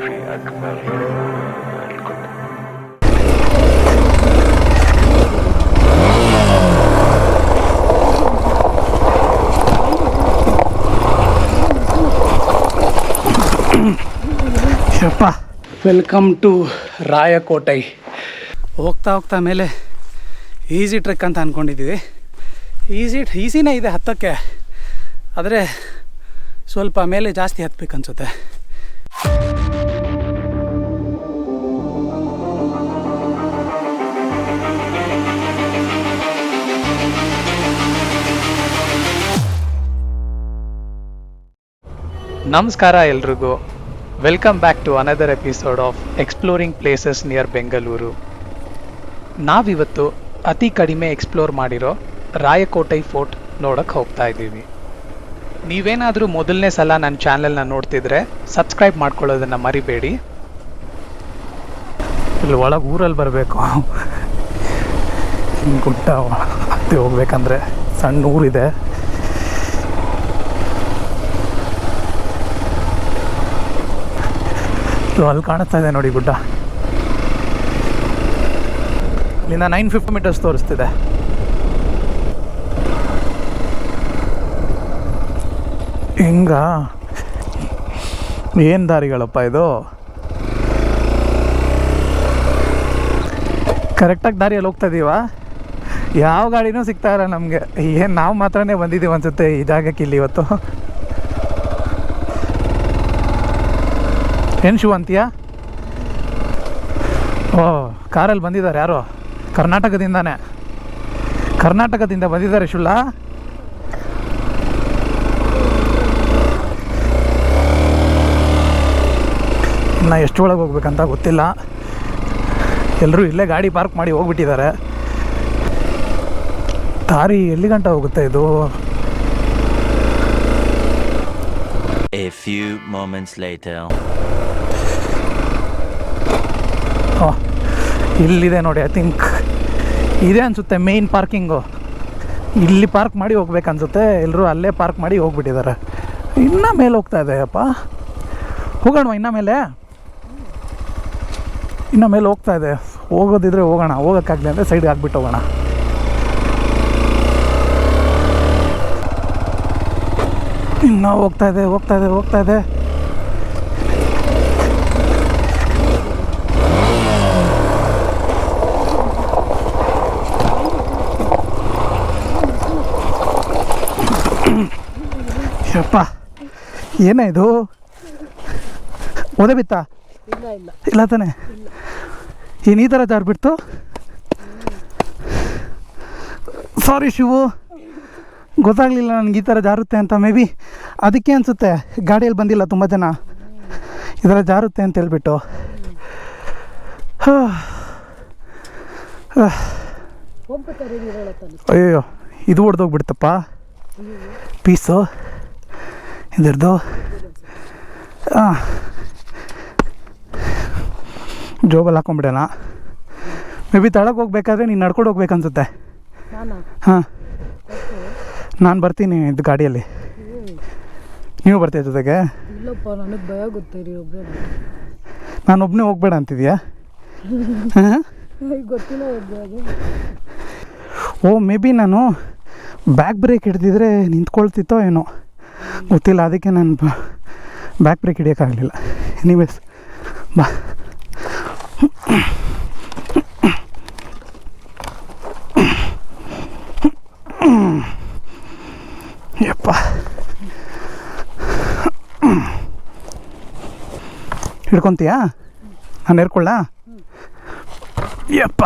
في أكبر الكتب ಯಪ್ಪ welcome to ರಾಯಕೋಟೈ ಹೋಗ್ತಾ ಹೋಗ್ತಾ ಮೇಲೆ ಈಸಿ ಟ್ರೆಕ್ ಅಂತ ಅಂದ್ಕೊಂಡಿದ್ದೀವಿ ಈಸಿ ಈಸಿನೇ ಇದೆ ಹತ್ತಕ್ಕೆ ಆದರೆ ಸ್ವಲ್ಪ ಮೇಲೆ ಜಾಸ್ತಿ ಹತ್ಬೇಕು ಅನ್ಸುತ್ತೆ ನಮಸ್ಕಾರ ಎಲ್ರಿಗೂ. Welcome back to another episode of exploring places near Bengaluru ನಾವಿವತ್ತು ಅತಿ ಕಡಿಮೆ ಎಕ್ಸ್ಪ್ಲೋರ್ ಮಾಡಿರೋ ರಾಯಕೋಟೆ ಫೋರ್ಟ್ ನೋಡಕ್ಕೆ ಹೋಗ್ತಾ ಇದ್ದೀವಿ. ನೀವೇನಾದರೂ ಮೊದಲನೇ ಸಲ ನನ್ನ ಚಾನೆಲ್ನ ನೋಡ್ತಿದ್ರೆ ಸಬ್ಸ್ಕ್ರೈಬ್ ಮಾಡ್ಕೊಳ್ಳೋದನ್ನು ಮರಿಬೇಡಿ. ಇಲ್ಲಿ ಒಳಗೆ ಊರಲ್ಲಿ ಬರಬೇಕು. ಗುಡ್ಡ ಹತ್ತಿ ಹೋಗ್ಬೇಕಂದ್ರೆ ಸಣ್ಣ ಊರಿದೆ. ಇದು ಅಲ್ಲಿ ಕಾಣಿಸ್ತಾ ಇದೆ ನೋಡಿ ಗುಡ್ಡ. ಇಲ್ಲಿಂದ ನೈನ್ ಫಿಫ್ಟಿ ಮೀಟರ್ಸ್ ತೋರಿಸ್ತಿದೆ. ಹಿಂಗ? ಏನು ದಾರಿಗಳಪ್ಪ ಇದು? ಕರೆಕ್ಟಾಗಿ ದಾರಿಯಲ್ಲಿ ಹೋಗ್ತಾ ಇದೀವಾ? ಯಾವ ಗಾಡಿನೂ ಸಿಗ್ತಾ ಇಲ್ಲ ನಮಗೆ. ಏನು, ನಾವು ಮಾತ್ರನೇ ಬಂದಿದ್ದೀವಿ ಅನ್ಸುತ್ತೆ ಈ ಜಾಗಕ್ಕೆ ಇಲ್ಲಿ ಇವತ್ತು. ಏನು ಶೂ ಅಂತೀಯಾ? ಓ, ಕಾರಲ್ಲಿ ಬಂದಿದ್ದಾರೆ ಯಾರು? ಕರ್ನಾಟಕದಿಂದಾನೆ. ಕರ್ನಾಟಕದಿಂದ ಬಂದಿದ್ದಾರೆ ಶುಲ್ಲ. ಇನ್ನು ಎಷ್ಟು ಒಳಗೆ ಹೋಗ್ಬೇಕಂತ ಗೊತ್ತಿಲ್ಲ. ಎಲ್ಲರೂ ಇಲ್ಲೇ ಗಾಡಿ ಪಾರ್ಕ್ ಮಾಡಿ ಹೋಗ್ಬಿಟ್ಟಿದ್ದಾರೆ. ದಾರಿ ಎಲ್ಲಿ ಗಂಟ ಹೋಗುತ್ತೆ ಇದು? A few moments later. Oh ಇಲ್ಲಿದೆ ನೋಡಿ ಐ ಥಿಂಕ್ ಇದೆ ಅನಿಸುತ್ತೆ ಮೇಯ್ನ್ ಪಾರ್ಕಿಂಗು ಇಲ್ಲಿ ಪಾರ್ಕ್ ಮಾಡಿ ಹೋಗ್ಬೇಕನ್ಸುತ್ತೆ ಎಲ್ಲರೂ ಅಲ್ಲೇ ಪಾರ್ಕ್ ಮಾಡಿ ಹೋಗ್ಬಿಟ್ಟಿದ್ದಾರೆ. ಇನ್ನೂ ಮೇಲೆ ಹೋಗ್ತಾ ಇದೆ, ಅಪ್ಪ. ಹೋಗೋಣ ಇನ್ನ ಮೇಲೆ? ಇನ್ನು ಮೇಲೆ ಹೋಗ್ತಾ ಇದೆ. ಹೋಗೋದಿದ್ರೆ ಹೋಗೋಣ. ಹೋಗೋಕ್ಕಾಗಲಿ ಅಂದರೆ ಸೈಡ್ಗೆ ಹಾಕ್ಬಿಟ್ಟು ಹೋಗೋಣ. ಇನ್ನೂ ಹೋಗ್ತಾ ಇದೆ ಹೋಗ್ತಾ ಇದೆ ಹೋಗ್ತಾ ಇದೆ. ಯಪ್ಪ ಏನೇ ಇದು? ಓದೆ ಬಿತ್ತಾ? ಇಲ್ಲ ತಾನೆ? ಏನು ಈ ಥರ ಜಾರ್ ಬಿಡ್ತು ಸಾರಿ ಶಿವು. ಗೊತ್ತಾಗಲಿಲ್ಲ ನನಗೆ ಈ ಥರ ಜಾರುತ್ತೆ ಅಂತ ಮೇ ಬಿ ಅದಕ್ಕೆ ಅನಿಸುತ್ತೆ ಗಾಡಿಯಲ್ಲಿ ಬಂದಿಲ್ಲ ತುಂಬ ಜನ. ಈ ಥರ ಜಾರುತ್ತೆ ಅಂತ ಹೇಳ್ಬಿಟ್ಟು. ಅಯ್ಯೋ ಇದು ಹೊಡೆದೋಗ್ಬಿಡ್ತಪ್ಪ. ಪೀಸು ಇದ್ರದ್ದು? ಹಾಂ ಜೋಬಲ್ಲಿ ಹಾಕೊಂಡ್ಬಿಡೋಣ ಮೇ ಬಿ ತಳಗೆ ಹೋಗ್ಬೇಕಾದ್ರೆ ನೀನು ನಡ್ಕೊಂಡು ಹೋಗ್ಬೇಕನ್ಸುತ್ತೆ. ಹಾಂ. ನಾನು ಬರ್ತೀನಿ ಇದು ಗಾಡಿಯಲ್ಲಿ. ನೀವು ಬರ್ತೀಯ ಜೊತೆಗೆ? ನಾನು ಒಬ್ಬನೇ ಹೋಗ್ಬೇಡ ಅಂತಿದ್ಯಾ? ಓ ಮೇ ಬಿ ನಾನು ಬ್ಯಾಕ್ ಬ್ರೇಕ್ ಹಿಡ್ದಿದ್ರೆ ನಿಂತ್ಕೊಳ್ತಿತ್ತೋ ಏನೋ. ಗೊತ್ತಿಲ್ಲ ಅದಕ್ಕೆ ನಾನು ಬ್ಯಾಕ್ ಬ್ರೇಕ್ ಹಿಡಿಯೋಕ್ಕಾಗಲಿಲ್ಲ. ಎನಿವೇಸ್ ಬಾ. ಯಪ್ಪ. ಹಿಡ್ಕೊತೀಯಾ? ನಾನು ಹೇರ್ಕೊಳ್ಳ ಯಪ್ಪ.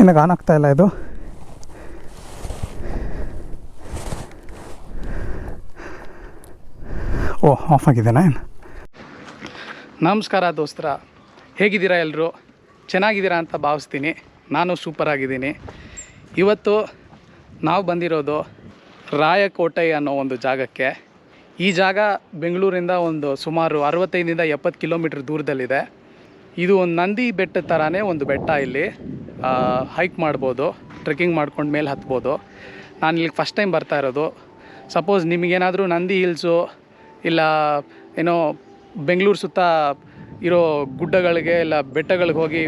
ಏನಕ್ಕೆ ಆನ್ ಇಲ್ಲ ಇದು? ಓ ಆಫ್ ಆಗಿದೆನಾ ಏನು? ನಮಸ್ಕಾರ ದೋಸ್ತರ. ಹೇಗಿದ್ದೀರಾ ಎಲ್ಲರೂ ಚೆನ್ನಾಗಿದ್ದೀರಾ ಅಂತ ಭಾವಿಸ್ತೀನಿ. ನಾನು ಸೂಪರ್ ಆಗಿದ್ದೀನಿ. ಇವತ್ತು ನಾವು ಬಂದಿರೋದು ರಾಯಕೋಟೆ ಅನ್ನೋ ಒಂದು ಜಾಗಕ್ಕೆ. ಈ ಜಾಗ ಬೆಂಗಳೂರಿಂದ ಒಂದು ಸುಮಾರು ಅರವತ್ತೈದರಿಂದ ಎಪ್ಪತ್ತು ಕಿಲೋಮೀಟ್ರ್ ದೂರದಲ್ಲಿದೆ. ಇದು ಒಂದು ನಂದಿ ಬೆಟ್ಟ ಥರನೇ ಒಂದು ಬೆಟ್ಟ ಇಲ್ಲಿ. ಹೈಕ್ ಮಾಡ್ಬೋದು ಟ್ರೆಕ್ಕಿಂಗ್ ಮಾಡ್ಕೊಂಡು ಮೇಲೆ ಹತ್ಬೋದು. ನಾನು ಇಲ್ಲಿಗೆ ಫಸ್ಟ್ ಟೈಮ್ ಬರ್ತಾ ಇರೋದು. ಸಪೋಸ್ ನಿಮಗೇನಾದರೂ ನಂದಿ ಹಿಲ್ಸು ಇಲ್ಲ ಏನೋ ಬೆಂಗಳೂರು ಸುತ್ತ ಇರೋ ಗುಡ್ಡಗಳಿಗೆ ಇಲ್ಲ ಬೆಟ್ಟಗಳಿಗೆ ಹೋಗಿ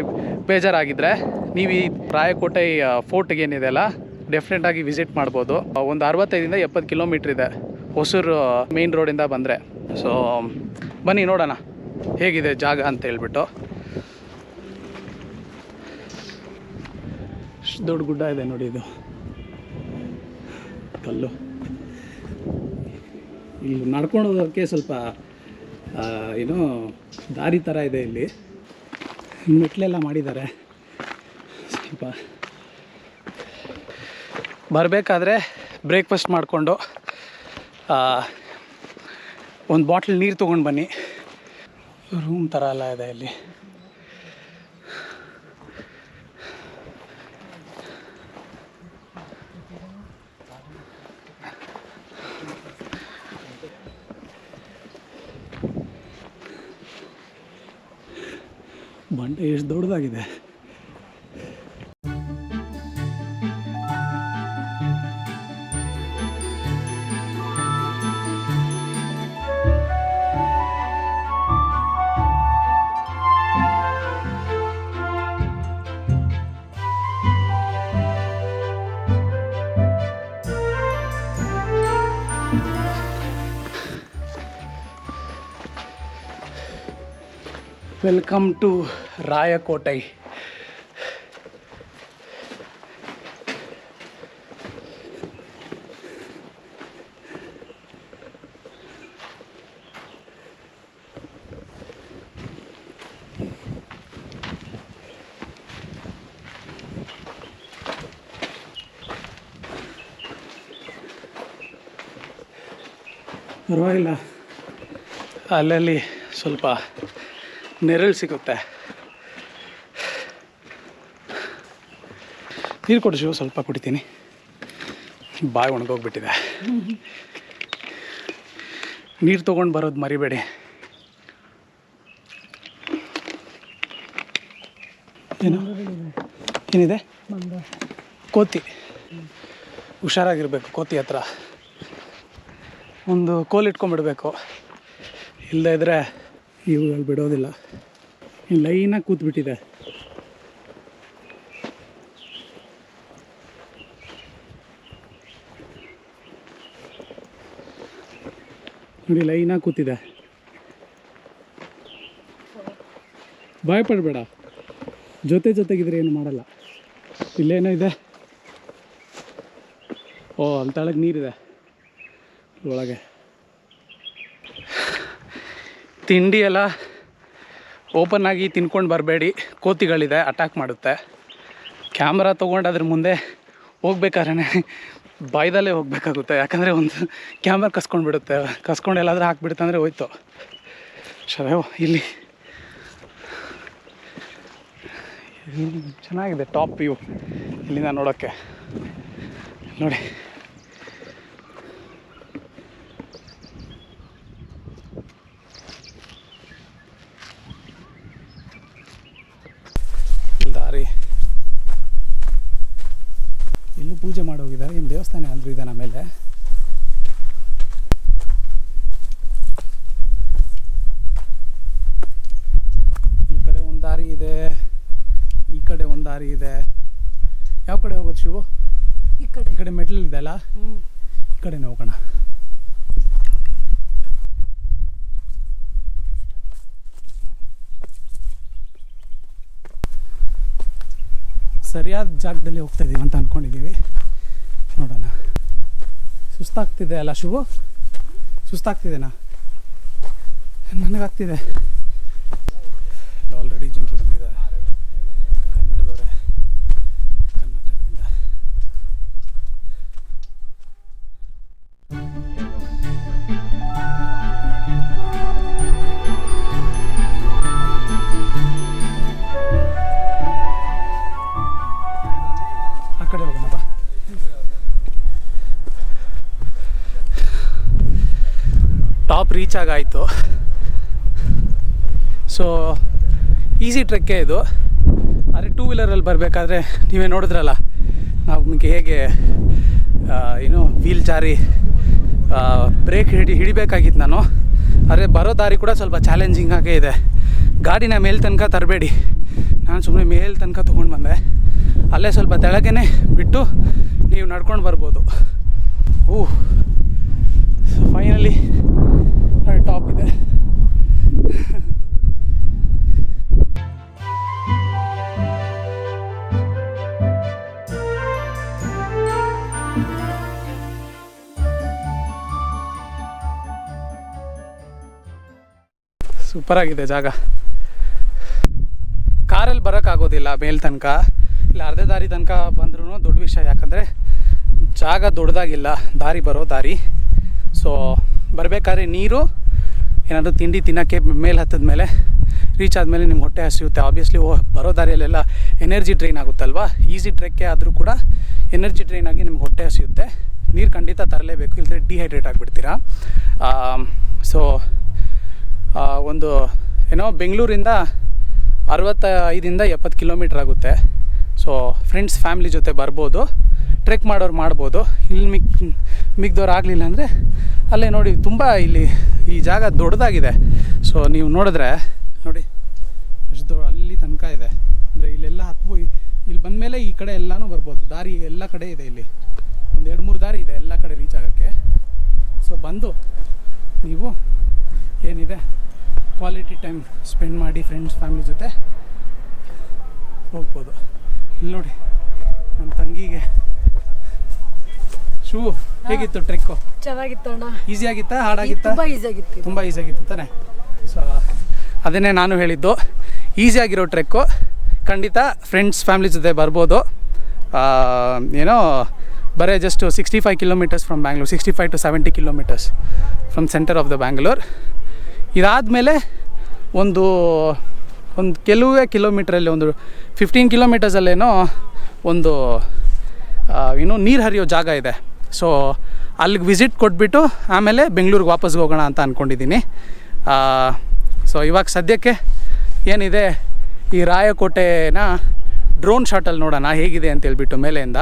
ಬೇಜಾರಾಗಿದ್ದರೆ ನೀವು ಈ ರಾಯಕೋಟೆ ಫೋರ್ಟ್ಗೆ ಏನಿದೆ ಅಲ್ಲ ಡೆಫಿನೆಟಾಗಿ ವಿಸಿಟ್ ಮಾಡ್ಬೋದು. ಒಂದು ಅರವತ್ತೈದಿಂದ ಎಪ್ಪತ್ತು ಕಿಲೋಮೀಟ್ರ್ ಇದೆ ಹೊಸೂರು ಮೇನ್ ರೋಡಿಂದ ಬಂದರೆ. ಸೊ ಬನ್ನಿ ನೋಡೋಣ, ಹೇಗಿದೆ ಜಾಗ ಅಂತ ಹೇಳ್ಬಿಟ್ಟು. ಇಷ್ಟ್ ದೊಡ್ಡ ಗುಡ್ಡ ಇದೆ ನೋಡಿ ಇದು. ಕಲ್ಲು. ಇಲ್ಲಿ ನಡ್ಕೊಂಡು ಹೋಗೋಕ್ಕೆ ಸ್ವಲ್ಪ ಏನೋ ದಾರಿ ಥರ ಇದೆ ಇಲ್ಲಿ. ಮೆಟ್ಲೆಲ್ಲ ಮಾಡಿದ್ದಾರೆ. ಸ್ವಲ್ಪ ಬರಬೇಕಾದ್ರೆ ಬ್ರೇಕ್ಫಾಸ್ಟ್ ಮಾಡಿಕೊಂಡು ಒಂದು ಬಾಟ್ಲ್ ನೀರು ತೊಗೊಂಡು ಬನ್ನಿ. ರೂಮ್ ಥರ ಎಲ್ಲ ಇದೆ ಇಲ್ಲಿ. ಬಂಡೆ ಎಷ್ಟು ದೊಡ್ಡದಾಗಿದೆ. Welcome to Rayakottai. ಪರವಾಗಿಲ್ಲ. ಅಲ್ಲಲ್ಲಿ ಸ್ವಲ್ಪ ನೆರಳು ಸಿಗುತ್ತೆ. ನೀರು ಕೊಡು ಶಿವ ಸ್ವಲ್ಪ ಕುಡಿತೀನಿ. ಬಾಯಿ ಒಣಗೋಗ್ಬಿಟ್ಟಿದೆ. ನೀರು ತೊಗೊಂಡು ಬರೋದು ಮರಿಬೇಡಿ. ಏನು? ಏನಿದೆ? ಕೋತಿ. ಹುಷಾರಾಗಿರ್ಬೇಕು ಕೋತಿ ಹತ್ರ. ಒಂದು ಕೋಲ್ ಇಟ್ಕೊಂಡ್ಬಿಡ್ಬೇಕು. ಇಲ್ಲದೇ ಇದ್ದರೆ ಇವುಗಳು ಬಿಡೋದಿಲ್ಲ. ಲೈನಾಗಿ ಕೂತ್ಬಿಟ್ಟಿದೆ. ನೋಡಿ ಲೈನಾಗಿ ಕೂತಿದೆ. ಭಯಪಡಬೇಡ. ಜೊತೆ ಜೊತೆಗಿದ್ರೆ ಏನು ಮಾಡಲ್ಲ. ಇಲ್ಲೇನೋ ಇದೆ. ಓ ಅಲ್ಲಿ ನೀರಿದೆ. ಒಳಗೆ. ತಿಂಡಿ ಎಲ್ಲ ಓಪನ್ ಆಗಿ ತಿನ್ಕೊಂಡು ಬರಬೇಡಿ. ಕೋತಿಗಳಿದೆ, ಅಟ್ಯಾಕ್ ಮಾಡುತ್ತೆ. ಕ್ಯಾಮ್ರಾ ತೊಗೊಂಡು ಅದ್ರ ಮುಂದೆ ಹೋಗ್ಬೇಕಾದ್ರೆ ಬಾಯ್ದಲ್ಲೇ ಹೋಗಬೇಕಾಗುತ್ತೆ. ಯಾಕಂದರೆ ಒಂದು ಕ್ಯಾಮ್ರಾ ಕಸ್ಕೊಂಡು ಬಿಡುತ್ತೆ. ಕಸ್ಕೊಂಡು ಎಲ್ಲಾದರೂ ಹಾಕ್ಬಿಡುತ್ತೆ ಅಂದರೆ ಹೋಯ್ತು. ಶರೇ ಇಲ್ಲಿ. ಚೆನ್ನಾಗಿದೆ ಟಾಪ್ ವ್ಯೂ ಇಲ್ಲಿಂದ ನೋಡೋಕ್ಕೆ. ನೋಡಿ. ದಾರಿ. ಇಲ್ಲೂ ಪೂಜೆ ಮಾಡಿ ಹೋಗಿದ್ದಾರೆ ಏನು ದೇವಸ್ಥಾನ ಅಂದ್ರೆ ಇದೆ ಆಮೇಲೆ ಈ ಕಡೆ ಒಂದು ದಾರಿ ಇದೆ ಈ ಕಡೆ ಒಂದು ದಾರಿ ಇದೆ. ಯಾವ ಕಡೆ ಹೋಗೋದು ಶಿವು? ಈ ಕಡೆ. ಈ ಕಡೆ ಮೆಟ್ಲಿದೆ ಅಲ್ಲ? ಈ ಕಡೆನೇ ಹೋಗೋಣ. ಸರಿಯಾದ ಜಾಗದಲ್ಲಿ ಹೋಗ್ತಾ ಇದ್ದೀವಿ ಅಂತ ಅಂದ್ಕೊಂಡಿದ್ದೀವಿ ನೋಡೋಣ. ಸುಸ್ತಾಗ್ತಿದೆ ಅಲ್ಲ ಶುಭು? ಸುಸ್ತಾಗ್ತಿದೆನಾ? ನನಗಾಗ್ತಿದೆ. ಆಗಾಯಿತು ಸೊ ಈಸಿ ಟ್ರೆಕ್ಕೇ ಇದು. ಆದರೆ ಟೂ ವೀಲರಲ್ಲಿ ಬರಬೇಕಾದ್ರೆ ನೀವೇ ನೋಡಿದ್ರಲ್ಲ, ನಾವು ನಿಮಗೆ ಹೇಗೆ ಏನು ವೀಲ್ ಜಾರಿ ಬ್ರೇಕ್ ಹಿಡಿ, ಹಿಡಿಬೇಕಾಗಿತ್ತು ನಾನು. ಆದರೆ ಬರೋ ದಾರಿ ಕೂಡ ಸ್ವಲ್ಪ ಚಾಲೆಂಜಿಂಗ್ ಆಗೇ ಇದೆ. ಗಾಡಿನ ಮೇಲೆ ತನಕ ತರಬೇಡಿ. ನಾನು ಸುಮ್ಮನೆ ಮೇಲೆ ತನಕ ತೊಗೊಂಡು ಬಂದೆ. ಅಲ್ಲೇ ಸ್ವಲ್ಪ ತೆಳಗೇ ಬಿಟ್ಟು ನೀವು ನಡ್ಕೊಂಡು ಬರ್ಬೋದು. ಓ ಸೂಪರ್ ಆಗಿದೆ ಜಾಗ. ಕಾರಲ್ಲಿ ಬರೋಕ್ಕಾಗೋದಿಲ್ಲ ಮೇಲ್ ತನಕ. ಇಲ್ಲ ಅರ್ಧ ದಾರಿ ತನಕ ಬಂದ್ರೂ ದೊಡ್ಡ ವಿಷಯ ಯಾಕಂದರೆ ಜಾಗ ದೊಡ್ಡದಾಗಿಲ್ಲ ದಾರಿ ಬರೋ ದಾರಿ. ಸೊ ಬರಬೇಕಾದ್ರೆ ನೀರು ಏನಾದರೂ ತಿಂಡಿ ತಿನ್ನೋಕ್ಕೆ ಮೇಲೆ ಹತ್ತದ ಮೇಲೆ ರೀಚ್ ಆದಮೇಲೆ ನಿಮ್ಮ ಹೊಟ್ಟೆ ಹಸಿಯುತ್ತೆ. ಆಬ್ವಿಯಸ್ಲಿ ಬರೋ ದಾರಿಯಲ್ಲೆಲ್ಲ ಎನರ್ಜಿ ಡ್ರೈನ್ ಆಗುತ್ತಲ್ವ? ಈಸಿ ಟ್ರೆಕ್ಕೆ ಆದರೂ ಕೂಡ ಎನರ್ಜಿ ಡ್ರೈನ್ ಆಗಿ ನಿಮ್ಗೆ ಹೊಟ್ಟೆ ಹಸಿಯುತ್ತೆ. ನೀರು ಖಂಡಿತ ತರಲೇಬೇಕು ಇಲ್ಲದ್ರೆ ಡಿಹೈಡ್ರೇಟ್ ಆಗಿಬಿಡ್ತೀರಾ. ಸೊ ಆ, ಒಂದು, ಏನೋ, ಬೆಂಗಳೂರಿಂದ ಅರವತ್ತ ಐದಿಂದ ಎಪ್ಪತ್ತು ಕಿಲೋಮೀಟ್ರ್ ಆಗುತ್ತೆ. ಸೊ ಫ್ರೆಂಡ್ಸ್ ಫ್ಯಾಮ್ಲಿ ಜೊತೆ ಬರ್ಬೋದು. ಟ್ರೆಕ್ ಮಾಡೋರು ಮಾಡ್ಬೋದು. ಇಲ್ಲಿ ಮಿಕ್ ಮಿಗ್ದವ್ರು ಆಗಲಿಲ್ಲ ಅಂದರೆ ಅಲ್ಲೇ ನೋಡಿ, ತುಂಬ ಇಲ್ಲಿ ಈ ಜಾಗ ದೊಡ್ಡದಾಗಿದೆ. ಸೊ ನೀವು ನೋಡಿದ್ರೆ, ನೋಡಿ, ಅಷ್ಟು ಅಲ್ಲಿ ತನಕ ಇದೆ. ಅಂದರೆ ಇಲ್ಲೆಲ್ಲ ಹತ್ಬೋ ಇಲ್ಲಿ ಬಂದಮೇಲೆ ಈ ಕಡೆ ಎಲ್ಲನೂ ಬರ್ಬೋದು. ದಾರಿ ಎಲ್ಲ ಕಡೆ ಇದೆ ಇಲ್ಲಿ. ಒಂದು ಎರಡು ಮೂರು ದಾರಿ ಇದೆ ಎಲ್ಲ ಕಡೆ ರೀಚ್ ಆಗೋಕ್ಕೆ. ಸೊ ಬಂದು ನೀವು ಏನಿದೆ ಕ್ವಾಲಿಟಿ ಟೈಮ್ ಸ್ಪೆಂಡ್ ಮಾಡಿ ಫ್ರೆಂಡ್ಸ್ ಫ್ಯಾಮಿಲಿ ಜೊತೆ ಹೋಗ್ಬೋದು. ಇಲ್ಲಿ ನೋಡಿ ನಮ್ಮ ತಂಗಿಗೆ ಶೂ ಹೇಗಿತ್ತು ಟ್ರೆಕ್ಕು ಚೆನ್ನಾಗಿತ್ತು ಅಣ್ಣ. ಈಸಿ ಆಗಿತ್ತಾ ಹಾಡಾಗಿತ್ತಾ ತುಂಬ ಈಸಿ ಆಗಿತ್ತು. ತುಂಬ ಈಸಿ ಆಗಿತ್ತು ತಾನೆ? ಸೊ ಅದನ್ನೇ ನಾನು ಹೇಳಿದ್ದು. ಈಸಿ ಆಗಿರೋ ಟ್ರೆಕ್ಕು ಖಂಡಿತ ಫ್ರೆಂಡ್ಸ್ ಫ್ಯಾಮಿಲಿ ಜೊತೆ ಬರ್ಬೋದು. ಏನೋ ಬರೀ just sixty five kilometres from Bangalore sixty five to seventy kilometres from centre of the Bangalore ಇದಾದಮೇಲೆ ಒಂದು ಒಂದು ಕೆಲವೇ ಕಿಲೋಮೀಟ್ರಲ್ಲಿ ಒಂದು ಫಿಫ್ಟೀನ್ ಕಿಲೋಮೀಟರ್ಸಲ್ಲೇನೋ ಒಂದು ಏನು ನೀರು ಹರಿಯೋ ಜಾಗ ಇದೆ. ಸೊ ಅಲ್ಲಿಗೆ ವಿಸಿಟ್ ಕೊಟ್ಬಿಟ್ಟು ಆಮೇಲೆ ಬೆಂಗಳೂರಿಗೆ ವಾಪಸ್ ಹೋಗೋಣ ಅಂತ ಅಂದ್ಕೊಂಡಿದ್ದೀನಿ ಸೊ ಇವಾಗ ಸದ್ಯಕ್ಕೆ ಏನಿದೆ ಈ ರಾಯಕೋಟೆನ ಡ್ರೋನ್ ಶಾಟಲ್ಲಿ ನೋಡೋಣ ಹೇಗಿದೆ ಅಂತೇಳ್ಬಿಟ್ಟು ಮೇಲೆಯಿಂದ.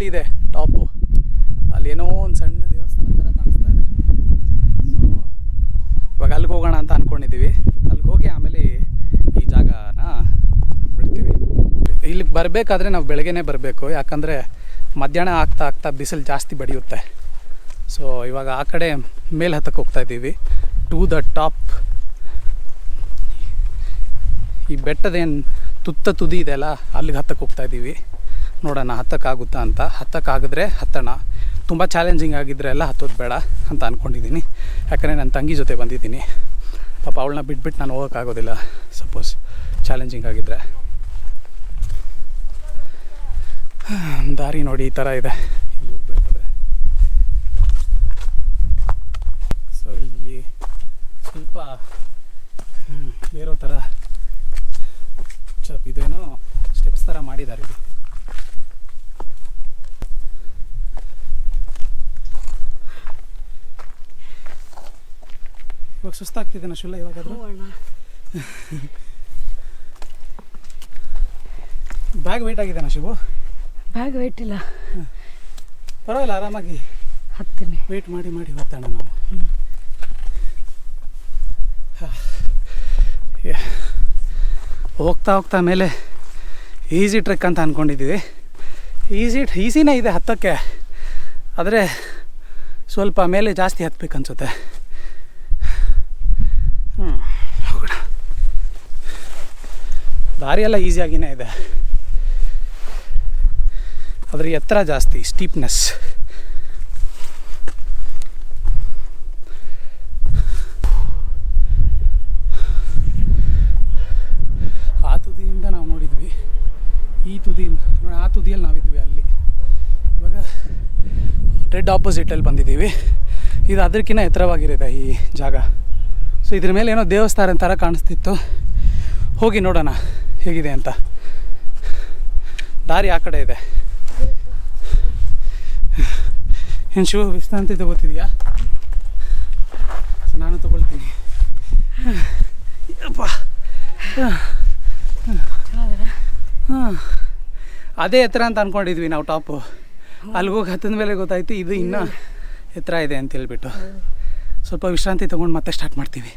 ಅಲ್ಲಿದೆ ಟಾಪು ಅಲ್ಲಿ ಏನೋ ಒಂದು ಸಣ್ಣ ದೇವಸ್ಥಾನ ಥರ ಕಾಣಿಸ್ತಾ ಇದೆ. ಸೊ ಇವಾಗ ಅಲ್ಲಿಗೆ ಹೋಗೋಣ ಅಂತ ಅಂದ್ಕೊಂಡಿದ್ದೀವಿ ಅಲ್ಲಿಗೆ ಹೋಗಿ ಆಮೇಲೆ ಈ ಜಾಗನ ಬಿಡ್ತೀವಿ. ಇಲ್ಲಿಗೆ ಬರಬೇಕಾದ್ರೆ ನಾವು ಬೆಳಗ್ಗೆನೇ ಬರಬೇಕು. ಯಾಕಂದರೆ ಮಧ್ಯಾಹ್ನ ಆಗ್ತಾ ಆಗ್ತಾ ಬಿಸಿಲು ಜಾಸ್ತಿ ಬಡಿಯುತ್ತೆ. ಸೊ ಇವಾಗ ಆ ಕಡೆ ಮೇಲೆ ಹತ್ತಕ್ಕೆ ಹೋಗ್ತಾ ಇದ್ದೀವಿ ಟು ದ ಟಾಪ್ ಈ ಬೆಟ್ಟದೇನು ತುತ್ತ ತುದಿ ಇದೆಯಲ್ಲ ಅಲ್ಲಿಗೆ ಹತ್ತಕ್ಕೆ ಹೋಗ್ತಾ ಇದ್ದೀವಿ ನೋಡೋಣ, ಹತ್ತಕ್ಕಾಗುತ್ತಾ ಅಂತ. ಹತ್ತಕ್ಕಾಗಿದ್ರೆ ಹತ್ತೋಣ. ತುಂಬ ಚಾಲೆಂಜಿಂಗ್ ಆಗಿದ್ರೆ ಎಲ್ಲ ಹತ್ತೋದು ಬೇಡ ಅಂತ ಅಂದ್ಕೊಂಡಿದ್ದೀನಿ ಯಾಕಂದರೆ ನನ್ನ ತಂಗಿ ಜೊತೆ ಬಂದಿದ್ದೀನಿ. ಪಾಪ ಅವಳನ್ನ ಬಿಟ್ಬಿಟ್ಟು ನಾನು ಹೋಗೋಕ್ಕಾಗೋದಿಲ್ಲ. ಸಪೋಸ್ ಚಾಲೆಂಜಿಂಗ್ ಆಗಿದ್ದರೆ ದಾರಿ ನೋಡಿ ಈ ಥರ ಇದೆ. ಇಲ್ಲಿ ಇಲ್ಲಿ ಸ್ವಲ್ಪ ಬೇರೋ ಥರ ಚಪ್ ಇದೇನೋ ಸ್ಟೆಪ್ಸ್ ಥರ ಮಾಡಿದ್ದಾರೆ ಇಲ್ಲಿ. ಇವಾಗ ಸುಸ್ತಾಗ್ತಿದೆ ಶುಲ್ಲ ಇವಾಗ ಬ್ಯಾಗ್ ವೆಯ್ಟ್ ಆಗಿದೆ ಶಿವು? ಬ್ಯಾಗ್ ವೆಯ್ಟ್ ಇಲ್ಲ. ಪರವಾಗಿಲ್ಲ ಆರಾಮಾಗಿ ಹತ್ತೀನಿ. ವೆಯ್ಟ್ ಮಾಡಿ ಮಾಡಿ ಹೋಗ್ತಾಣ ನಾವು. ಹೋಗ್ತಾ ಹೋಗ್ತಾ ಮೇಲೆ ಈಸಿ ಟ್ರೆಕ್ ಅಂತ ಅಂದ್ಕೊಂಡಿದ್ದೀವಿ ಈಸಿ ಈಸಿನೇ ಇದೆ ಹತ್ತಕ್ಕೆ. ಆದರೆ ಸ್ವಲ್ಪ ಮೇಲೆ ಜಾಸ್ತಿ ಹತ್ಬೇಕು ಅನ್ಸುತ್ತೆ ಹ್ಞೂ ಹೋಗೋಣ ದಾರಿ ಎಲ್ಲ ಈಸಿಯಾಗಿನೇ ಇದೆ. ಆದರೆ ಎತ್ತರ ಜಾಸ್ತಿ ಸ್ಟೀಪ್ನೆಸ್ ಆ ತುದಿಯಿಂದ ನಾವು ನೋಡಿದ್ವಿ. ಈ ತುದಿಯಿಂದ, ನೋಡಿ ಆ ತುದಿಯಲ್ಲಿ ನಾವಿದ್ವಿ ಅಲ್ಲಿ. ಇವಾಗ ರೆಡ್ ಆಪೋಸಿಟಲ್ಲಿ ಬಂದಿದ್ದೀವಿ. ಇದು ಅದಕ್ಕಿಂತ ಎತ್ತರವಾಗಿರಿದೆ ಈ ಜಾಗ. ಸೊ ಇದ್ರ ಮೇಲೆ ಏನೋ ದೇವಸ್ಥಾನ ಥರ ಕಾಣಿಸ್ತಿತ್ತು. ಹೋಗಿ ನೋಡೋಣ. ಹೇಗಿದೆ ಅಂತ? ದಾರಿ ಆ ಕಡೆ ಇದೆ. ಏನು ಶಿವ ವಿಶ್ರಾಂತಿ ತಗೋತಿದ್ಯಾ ನಾನು ತಗೊಳ್ತೀನಿ. ಯಪ್ಪ. ಹಾಂ. ಅದೇ ಎತ್ತರ ಅಂತ ಅಂದ್ಕೊಂಡಿದ್ವಿ ನಾವು ಟಾಪು. ಅಲ್ಲಿಗೋಗಿ ಹತ್ತಿದ ಮೇಲೆ ಗೊತ್ತಾಯ್ತು, ಇದು ಇನ್ನೂ ಎತ್ತರ ಇದೆ ಅಂತ ಹೇಳ್ಬಿಟ್ಟು. ಸ್ವಲ್ಪ ವಿಶ್ರಾಂತಿ ತೊಗೊಂಡು ಮತ್ತೆ ಸ್ಟಾರ್ಟ್ ಮಾಡ್ತೀವಿ.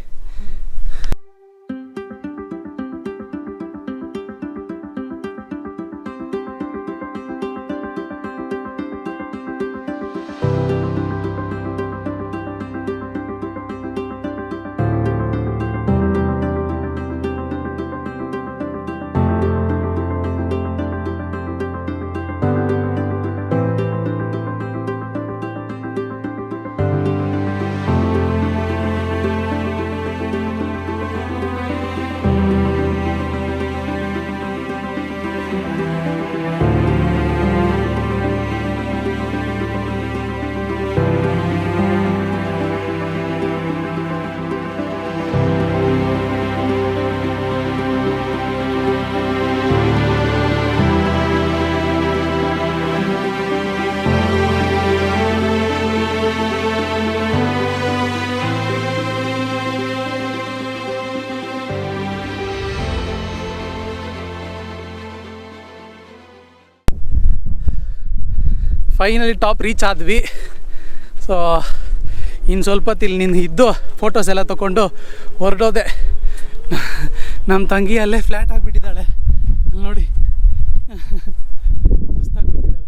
ಫೈನಲಿ ಟಾಪ್ ರೀಚ್ ಆದ್ವಿ. ಸೊ ಇನ್ನು ಸ್ವಲ್ಪ ಹೊತ್ತು ಇಲ್ಲಿ ನಿನ್ನ ಇದ್ದು ಫೋಟೋಸ್ ಎಲ್ಲ ತೊಗೊಂಡು ಹೊರಡೋದೆ. ನಮ್ಮ ತಂಗಿ ಅಲ್ಲೇ ಫ್ಲ್ಯಾಟ್ ಆಗಿಬಿಟ್ಟಿದ್ದಾಳೆ. ಅಲ್ಲಿ ನೋಡಿ. ಸುಸ್ತಾಗ್ಬಿಟ್ಟಿದ್ದಾಳೆ.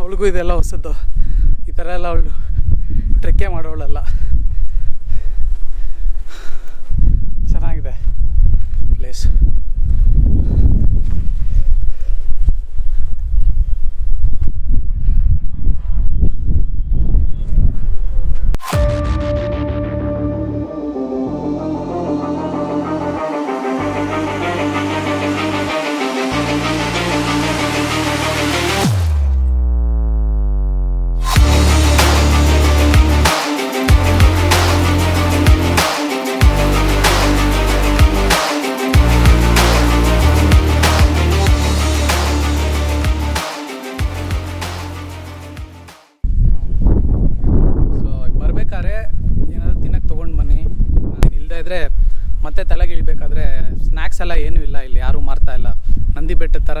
ಅವಳಿಗೂ ಇದೆಲ್ಲ ಹೊಸದ್ದು. ಈ ಥರ ಎಲ್ಲ ಅವಳು ಟ್ರೆಕ್ಕೇ ಮಾಡೋಳಲ್ಲ.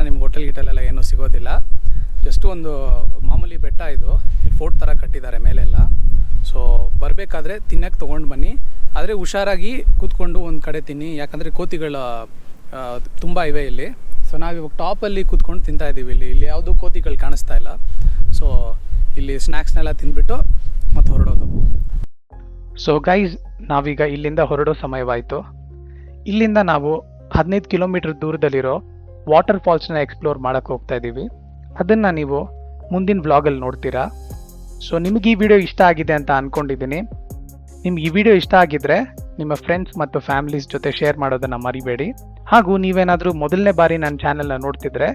ನಿಮ್ಗೆ ಹೋಟೆಲ್ ಗಿಟೆಲೆಲ್ಲ ಏನೂ ಸಿಗೋದಿಲ್ಲ. ಜಸ್ಟ್ ಒಂದು ಮಾಮೂಲಿ ಬೆಟ್ಟ ಇದು. ಇಲ್ಲಿ ಫೋರ್ಟ್ ಥರ ಕಟ್ಟಿದ್ದಾರೆ ಮೇಲೆಲ್ಲ. ಸೊ ಬರಬೇಕಾದ್ರೆ ತಿನ್ನಕ್ಕೆ ತೊಗೊಂಡು ಬನ್ನಿ. ಆದರೆ ಹುಷಾರಾಗಿ ಕೂತ್ಕೊಂಡು ಒಂದು ಕಡೆ ತಿನ್ನಿ. ಯಾಕಂದರೆ ಕೋತಿಗಳ ತುಂಬ ಇವೆ ಇಲ್ಲಿ. ಸೊ ನಾವು ಇವಾಗ ಟಾಪಲ್ಲಿ ಕೂತ್ಕೊಂಡು ತಿಂತಾ ಇದ್ದೀವಿ ಇಲ್ಲಿ. ಇಲ್ಲಿ ಯಾವುದೂ ಕೋತಿಗಳು ಕಾಣಿಸ್ತಾ ಇಲ್ಲ. ಸೊ ಇಲ್ಲಿ ಸ್ನ್ಯಾಕ್ಸ್ನೆಲ್ಲ ತಿಂದ್ಬಿಟ್ಟು ಮತ್ತು ಹೊರಡೋದು. ಸೊ ಗೈಸ್ ನಾವೀಗ ಇಲ್ಲಿಂದ ಹೊರಡೋ ಸಮಯವಾಯಿತು. ಇಲ್ಲಿಂದ ನಾವು ಹದಿನೈದು ಕಿಲೋಮೀಟರ್ ದೂರದಲ್ಲಿರೋ ವಾಟರ್ ಫಾಲ್ಸ್ನ ಎಕ್ಸ್ಪ್ಲೋರ್ ಮಾಡೋಕ್ಕೆ ಹೋಗ್ತಾ ಇದ್ದೀವಿ ಅದನ್ನು ನೀವು ಮುಂದಿನ ಬ್ಲಾಗಲ್ಲಿ ನೋಡ್ತೀರಾ. ಸೊ ನಿಮಗೆ ಈ ವಿಡಿಯೋ ಇಷ್ಟ ಆಗಿದೆ ಅಂತ ಅಂದ್ಕೊಂಡಿದ್ದೀನಿ ನಿಮ್ಗೆ ಈ ವಿಡಿಯೋ ಇಷ್ಟ ಆಗಿದ್ರೆ ನಿಮ್ಮ ಫ್ರೆಂಡ್ಸ್ ಮತ್ತು ಫ್ಯಾಮಿಲೀಸ್ ಜೊತೆ ಶೇರ್ ಮಾಡೋದನ್ನು ಮರಿಬೇಡಿ. ಹಾಗೂ ನೀವೇನಾದರೂ ಮೊದಲನೇ ಬಾರಿ ನನ್ನ ಚಾನೆಲ್ನ ನೋಡ್ತಿದ್ರೆ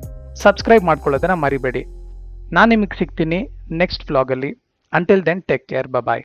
ಸಬ್ಸ್ಕ್ರೈಬ್ ಮಾಡ್ಕೊಳ್ಳೋದನ್ನು ಮರಿಬೇಡಿ. ನಾನು ನಿಮಗೆ ಸಿಗ್ತೀನಿ next ಬ್ಲಾಗಲ್ಲಿ until then take care bye